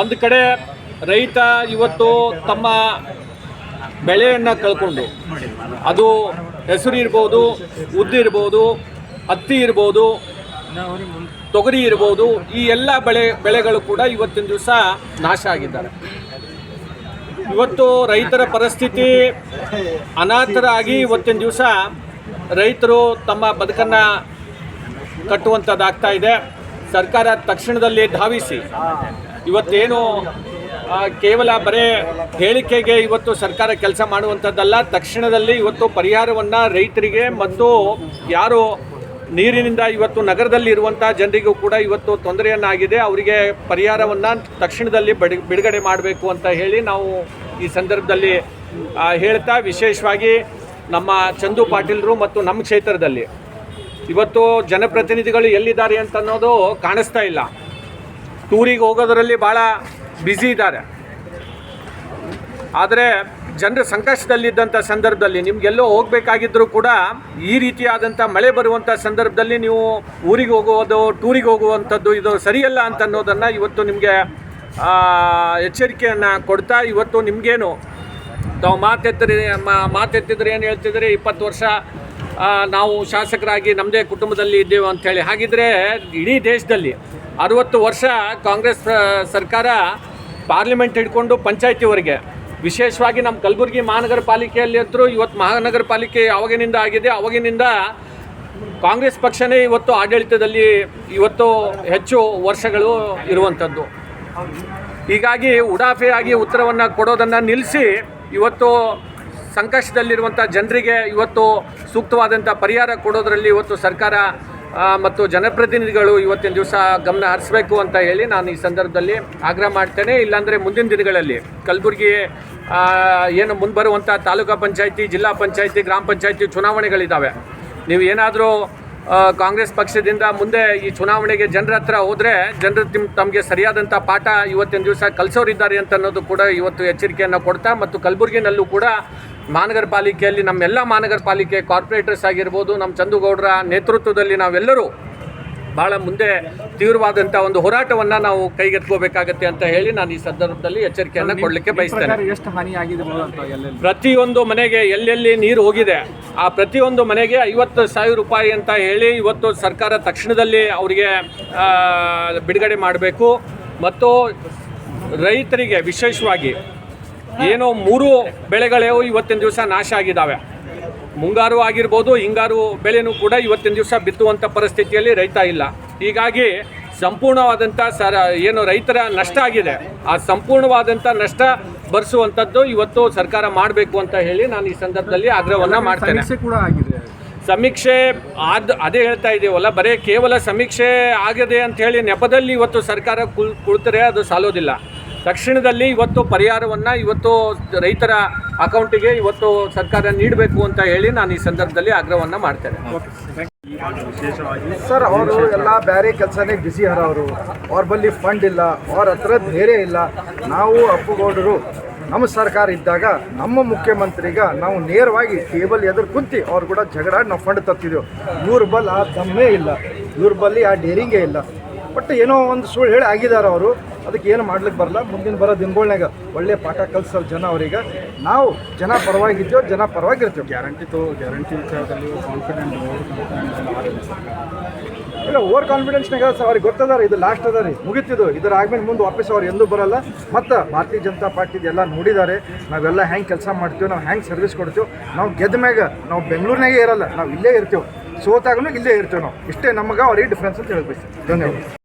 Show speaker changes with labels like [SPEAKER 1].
[SPEAKER 1] ಒಂದು ಕಡೆ ರೈತ ಇವತ್ತು ತಮ್ಮ ಬೆಳೆಯನ್ನು ಕಳ್ಕೊಂಡು, ಅದು ಹೆಸರು ಇರ್ಬೋದು, ಉದ್ದು ಇರ್ಬೋದು, ಹತ್ತಿ ಇರ್ಬೋದು, ತೊಗರಿ ಇರ್ಬೋದು, ಈ ಎಲ್ಲ ಬೆಳೆ, ಬೆಳೆಗಳು ಕೂಡ ಇವತ್ತಿನ ದಿವಸ ನಾಶ ಆಗಿದ್ದಾರೆ. ಇವತ್ತು ರೈತರ ಪರಿಸ್ಥಿತಿ ಅನಾಥರಾಗಿ ಇವತ್ತಿನ ದಿವಸ ರೈತರು ತಮ್ಮ ಬದುಕನ್ನು ಕಟ್ಟುವಂಥದ್ದಾಗ್ತಾ ಇದೆ. ಸರ್ಕಾರ ತಕ್ಷಣದಲ್ಲಿ ಧಾವಿಸಿ. ಇವತ್ತೇನು ಕೇವಲ ಬರೇ ಹೇಳಿಕೆಗೆ ಇವತ್ತು ಸರ್ಕಾರ ಕೆಲಸ ಮಾಡುವಂಥದ್ದಲ್ಲ, ತಕ್ಷಣದಲ್ಲಿ ಇವತ್ತು ಪರಿಹಾರವನ್ನು ರೈತರಿಗೆ ಮತ್ತು ಯಾರು ನೀರಿನಿಂದ ಇವತ್ತು ನಗರದಲ್ಲಿ ಇರುವಂಥ ಜನರಿಗೂ ಕೂಡ ಇವತ್ತು ತೊಂದರೆಯನ್ನಾಗಿದೆ, ಅವರಿಗೆ ಪರಿಹಾರವನ್ನು ತಕ್ಷಣದಲ್ಲಿ ಬಡಿ, ಬಿಡುಗಡೆ ಮಾಡಬೇಕು ಅಂತ ಹೇಳಿ ನಾವು ಈ ಸಂದರ್ಭದಲ್ಲಿ ಹೇಳ್ತಾ ವಿಶೇಷವಾಗಿ ನಮ್ಮ ಚಂದು ಪಾಟೀಲ್ರು ಮತ್ತು ನಮ್ಮ ಕ್ಷೇತ್ರದಲ್ಲಿ. ಇವತ್ತು ಜನಪ್ರತಿನಿಧಿಗಳು ಎಲ್ಲಿದ್ದಾರೆ ಅಂತ ಅನ್ನೋದು ಕಾಣಿಸ್ತಾ ಇಲ್ಲ. ಟೂರಿಗೆ ಹೋಗೋದರಲ್ಲಿ ಭಾಳ ಬ್ಯುಸಿ ಇದ್ದಾರೆ. ಆದರೆ ಜನರು ಸಂಕಷ್ಟದಲ್ಲಿದ್ದಂಥ ಸಂದರ್ಭದಲ್ಲಿ ನಿಮಗೆಲ್ಲೋ ಹೋಗಬೇಕಾಗಿದ್ದರೂ ಕೂಡ ಈ ರೀತಿಯಾದಂಥ ಮಳೆ ಬರುವಂಥ ಸಂದರ್ಭದಲ್ಲಿ ನೀವು ಊರಿಗೆ ಹೋಗುವುದು, ಟೂರಿಗೆ ಹೋಗುವಂಥದ್ದು ಇದು ಸರಿಯಲ್ಲ ಅಂತ ಅನ್ನೋದನ್ನು ಇವತ್ತು ನಿಮಗೆ ಎಚ್ಚರಿಕೆಯನ್ನು ಕೊಡ್ತಾ ಇವತ್ತು ನಿಮಗೇನು ತಾವು ಮಾತೆತ್ತರೆ, ಮಾ- ಮಾತೆತ್ತಿದ್ರೆ ಏನು ಹೇಳ್ತಿದ್ರೆ ಇಪ್ಪತ್ತು ವರ್ಷ ನಾವು ಶಾಸಕರಾಗಿ ನಮ್ಮದೇ ಕುಟುಂಬದಲ್ಲಿ ಇದ್ದೇವೆ ಅಂಥೇಳಿ ಹಾಗಿದ್ರೆ ಇಡೀ ದೇಶದಲ್ಲಿ ಅರುವತ್ತು ವರ್ಷ ಕಾಂಗ್ರೆಸ್ ಸರ್ಕಾರ ಪಾರ್ಲಿಮೆಂಟ್ ಹಿಡ್ಕೊಂಡು ಪಂಚಾಯತಿವರೆಗೆ. ವಿಶೇಷವಾಗಿ ನಮ್ಮ ಕಲಬುರಗಿ ಮಹಾನಗರ ಪಾಲಿಕೆಯಲ್ಲಿ ಅಂತೂ ಇವತ್ತು ಮಹಾನಗರ ಪಾಲಿಕೆ ಯಾವಾಗಿನಿಂದ ಆಗಿದೆ, ಅವಾಗಿನಿಂದ ಕಾಂಗ್ರೆಸ್ ಪಕ್ಷನೇ ಇವತ್ತು ಆಡಳಿತದಲ್ಲಿ ಇವತ್ತು ಹೆಚ್ಚು ವರ್ಷಗಳು ಇರುವಂಥದ್ದು. ಹೀಗಾಗಿ ಉಡಾಫೆಯಾಗಿ ಉತ್ತರವನ್ನು ಕೊಡೋದನ್ನು ನಿಲ್ಲಿಸಿ ಇವತ್ತು ಸಂಕಷ್ಟದಲ್ಲಿರುವಂಥ ಜನರಿಗೆ ಇವತ್ತು ಸೂಕ್ತವಾದಂಥ ಪರಿಹಾರ ಕೊಡೋದರಲ್ಲಿ ಇವತ್ತು ಸರ್ಕಾರ ಮತ್ತು ಜನಪ್ರತಿನಿಧಿಗಳು ಇವತ್ತಿನ ದಿವಸ ಗಮನ ಹರಿಸಬೇಕು ಅಂತ ಹೇಳಿ ನಾನು ಈ ಸಂದರ್ಭದಲ್ಲಿ ಆಗ್ರಹ ಮಾಡ್ತೇನೆ. ಇಲ್ಲಾಂದರೆ ಮುಂದಿನ ದಿನಗಳಲ್ಲಿ ಕಲಬುರಗಿ ಏನು ಮುಂಬರುವಂಥ ತಾಲೂಕಾ ಪಂಚಾಯಿತಿ, ಜಿಲ್ಲಾ ಪಂಚಾಯಿತಿ, ಗ್ರಾಮ ಪಂಚಾಯಿತಿ ಚುನಾವಣೆಗಳಿದ್ದಾವೆ ನೀವು ಏನಾದರೂ ಕಾಂಗ್ರೆಸ್ ಪಕ್ಷದಿಂದ ಮುಂದೆ ಈ ಚುನಾವಣೆಗೆ ಜನರ ಹತ್ರ ಹೋದರೆ ಜನರು ತಿಮ್, ತಮಗೆ ಸರಿಯಾದಂಥ ಪಾಠ ಇವತ್ತಿನ ದಿವಸ ಕಲಿಸೋರಿದ್ದಾರೆ ಅಂತ ಅನ್ನೋದು ಕೂಡ ಇವತ್ತು ಎಚ್ಚರಿಕೆಯನ್ನು ಕೊಡ್ತಾ ಮತ್ತು ಕಲಬುರಗಿನಲ್ಲೂ ಕೂಡ ಮಹಾನಗರ ಪಾಲಿಕೆಯಲ್ಲಿ ನಮ್ಮೆಲ್ಲ ಮಹಾನಗರ ಪಾಲಿಕೆ ಕಾರ್ಪೊರೇಟರ್ಸ್ ಆಗಿರ್ಬೋದು ನಮ್ಮ ಚಂದುಗೌಡರ ನೇತೃತ್ವದಲ್ಲಿ ನಾವೆಲ್ಲರೂ ಭಾಳ ಮುಂದೆ ತೀವ್ರವಾದಂಥ ಒಂದು ಹೋರಾಟವನ್ನು ನಾವು ಕೈಗೆತ್ಕೋಬೇಕಾಗತ್ತೆ ಅಂತ ಹೇಳಿ ನಾನು ಈ ಸಂದರ್ಭದಲ್ಲಿ ಎಚ್ಚರಿಕೆಯನ್ನು ಕೊಡಲಿಕ್ಕೆ ಬಯಸ್ತೇನೆ.
[SPEAKER 2] ಎಷ್ಟು ಹಾನಿ ಆಗಿದೆ ಅಂತ ಎಲ್ಲೆಲ್ಲಿ?
[SPEAKER 1] ಪ್ರತಿಯೊಂದು ಮನೆಗೆ ಎಲ್ಲೆಲ್ಲಿ ನೀರು ಹೋಗಿದೆ ಆ ಪ್ರತಿಯೊಂದು ಮನೆಗೆ ಐವತ್ತು ಸಾವಿರ ರೂಪಾಯಿ ಅಂತ ಹೇಳಿ ಇವತ್ತು ಸರ್ಕಾರ ತಕ್ಷಣದಲ್ಲಿ ಅವರಿಗೆ ಬಿಡುಗಡೆ ಮಾಡಬೇಕು. ಮತ್ತು ರೈತರಿಗೆ ವಿಶೇಷವಾಗಿ ಏನೋ ಮೂರು ಬೆಳೆಗಳೇ ಇವತ್ತಿನ ದಿವಸ ನಾಶ ಆಗಿದ್ದಾವೆ ಮುಂಗಾರು ಆಗಿರ್ಬೋದು ಹಿಂಗಾರು ಬೆಳೆನೂ ಕೂಡ ಇವತ್ತಿನ ದಿವಸ ಬಿತ್ತುವಂಥ ಪರಿಸ್ಥಿತಿಯಲ್ಲಿ ರೈತ ಇಲ್ಲ. ಹೀಗಾಗಿ ಸಂಪೂರ್ಣವಾದಂಥ ಸರ ಏನು ರೈತರ ನಷ್ಟ ಆಗಿದೆ. ಆ ಸಂಪೂರ್ಣವಾದಂಥ ನಷ್ಟ ಭರಿಸುವಂಥದ್ದು ಇವತ್ತು ಸರ್ಕಾರ ಮಾಡಬೇಕು ಅಂತ ಹೇಳಿ ನಾನು ಈ ಸಂದರ್ಭದಲ್ಲಿ ಆಗ್ರಹವನ್ನು ಮಾಡ್ತೇನೆ.
[SPEAKER 2] ಸಮೀಕ್ಷೆ ಕೂಡ ಆಗಿದೆ.
[SPEAKER 1] ಸಮೀಕ್ಷೆ ಆದ್ ಅದೇ ಹೇಳ್ತಾ ಇದ್ದೀವಲ್ಲ ಬರೀ ಕೇವಲ ಸಮೀಕ್ಷೆ ಆಗಿದೆ ಅಂತ ಹೇಳಿ ನೆಪದಲ್ಲಿ ಇವತ್ತು ಸರ್ಕಾರ ಕುಳ್ ಕುಳಿತರೆ ಅದು ಸಾಲೋದಿಲ್ಲ. ತಕ್ಷಣದಲ್ಲಿ ಇವತ್ತು ಪರಿಹಾರವನ್ನು ಇವತ್ತು ರೈತರ ಅಕೌಂಟಿಗೆ ಇವತ್ತು ಸರ್ಕಾರ ನೀಡಬೇಕು ಅಂತ ಹೇಳಿ ನಾನು ಈ ಸಂದರ್ಭದಲ್ಲಿ ಆಗ್ರಹವನ್ನು ಮಾಡ್ತೇನೆ.
[SPEAKER 3] ಸರ್ ಅವರು ಎಲ್ಲ ಬೇರೆ ಕೆಲಸನೇ ಬಿಸಿ ಹರ ಅವರು. ಅವ್ರ ಬಳಿ ಫಂಡ್ ಇಲ್ಲ ಅವ್ರ ಹತ್ರ ಧೈರ್ಯ ಇಲ್ಲ. ನಾವು ಅಪ್ಪುಗೌಡರು ನಮ್ಮ ಸರ್ಕಾರ ಇದ್ದಾಗ ನಮ್ಮ ಮುಖ್ಯಮಂತ್ರಿಗ ನಾವು ನೇರವಾಗಿ ಟೇಬಲ್ ಎದುರು ಕುಂತಿ ಅವ್ರು ಕೂಡ ಜಗಳಾಡಿ ನಾವು ಫಂಡ್ ತರ್ತಿದ್ದೆವು ಇವ್ರ ಬಲ್ ಆ ದಮ್ಮೇ ಇಲ್ಲ ಇವ್ರ ಬಲ್ಲಿ ಆ ಡೇರಿಂಗೇ ಇಲ್ಲ. ಬಟ್ ಏನೋ ಒಂದು ಸುಳ್ಳು ಹೇಳಿ ಆಗಿದ್ದಾರೆ ಅವರು. ಅದಕ್ಕೆ ಏನು ಮಾಡ್ಲಿಕ್ಕೆ ಬರಲ್ಲ. ಮುಂದಿನ ಬರೋ ದಿನಗಳ್ನಾಗ ಒಳ್ಳೆ ಪಾಠ ಕಲಿಸೋರು ಜನ ಅವರಿಗೆ. ನಾವು ಜನ ಪರವಾಗಿದ್ದೇವೆ ಜನ ಪರವಾಗಿರ್ತೇವೆ.
[SPEAKER 2] ಗ್ಯಾರಂಟಿ ತೋ ಗ್ಯಾರಂಟಿ ವಿಚಾರದಲ್ಲಿ ಕಾನ್ಫಿಡೆಂಟ್
[SPEAKER 3] ಇಲ್ಲ ಓವರ್ ಕಾನ್ಫಿಡೆನ್ಸ್ನಾಗ ಸರ್ ಅವ್ರಿಗೆ ಗೊತ್ತದ ಇದು ಲಾಸ್ಟ್ ಅದ ರೀ. ಮುಗಿತಿದ್ದು. ಇದರ ಆದ್ಮೇಲೆ ಮುಂದೆ ವಾಪಸ್ ಅವ್ರು ಎಂದೂ ಬರಲ್ಲ. ಮತ್ತು ಭಾರತೀಯ ಜನತಾ ಪಾರ್ಟಿದು ಎಲ್ಲ ನೋಡಿದ್ದಾರೆ. ನಾವೆಲ್ಲ ಹೆಂಗೆ ಕೆಲಸ ಮಾಡ್ತೀವಿ ನಾವು ಹೆಂಗೆ ಸರ್ವಿಸ್ ಕೊಡ್ತೀವಿ ನಾವು ಗೆದ್ದ ಮ್ಯಾಗ ನಾವು ಬೆಂಗಳೂರಿನಾಗೆ ಇರಲ್ಲ. ನಾವು ಇಲ್ಲೇ ಇರ್ತೀವಿ. ಸೋತಾಗಲೂ ಇಲ್ಲೇ ಇರ್ತೀವಿ ನಾವು. ಇಷ್ಟೇ ನಮಗೆ ಅವ್ರಿಗೆ ಡಿಫ್ರೆನ್ಸ್ ಅಂತ ಹೇಳ್ಬೇಕು ಧನ್ಯವಾದ.